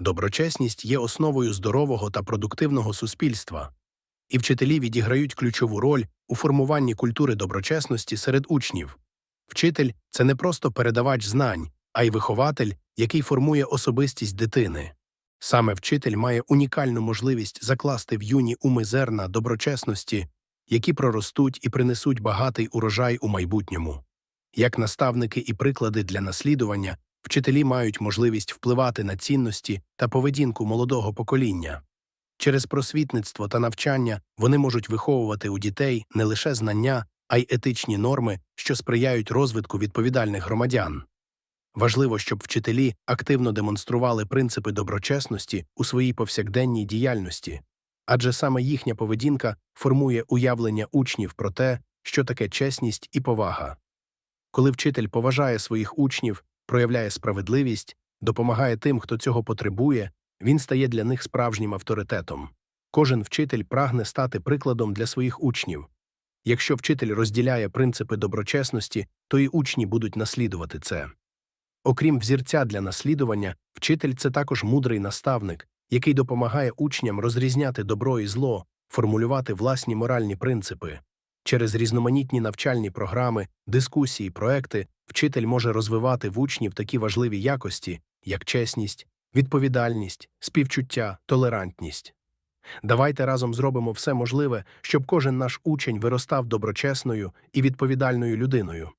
Доброчесність є основою здорового та продуктивного суспільства, і вчителі відіграють ключову роль у формуванні культури доброчесності серед учнів. Вчитель це не просто передавач знань, а й вихователь, який формує особистість дитини. Саме вчитель має унікальну можливість закласти в юні уми зерна доброчесності, які проростуть і принесуть багатий урожай у майбутньому. Як наставники і приклади для наслідування, вчителі мають можливість впливати на цінності та поведінку молодого покоління. Через просвітництво та навчання вони можуть виховувати у дітей не лише знання, а й етичні норми, що сприяють розвитку відповідальних громадян. Важливо, щоб вчителі активно демонстрували принципи доброчесності у своїй повсякденній діяльності, адже саме їхня поведінка формує уявлення учнів про те, що таке чесність і повага. Коли вчитель поважає своїх учнів, проявляє справедливість, допомагає тим, хто цього потребує, він стає для них справжнім авторитетом. Кожен вчитель прагне стати прикладом для своїх учнів. Якщо вчитель розділяє принципи доброчесності, то і учні будуть наслідувати це. Окрім взірця для наслідування, вчитель це також мудрий наставник, який допомагає учням розрізняти добро і зло, формулювати власні моральні принципи. Через різноманітні навчальні програми, дискусії, проекти вчитель може розвивати в учнів такі важливі якості, як чесність, відповідальність, співчуття, толерантність. Давайте разом зробимо все можливе, щоб кожен наш учень виростав доброчесною і відповідальною людиною.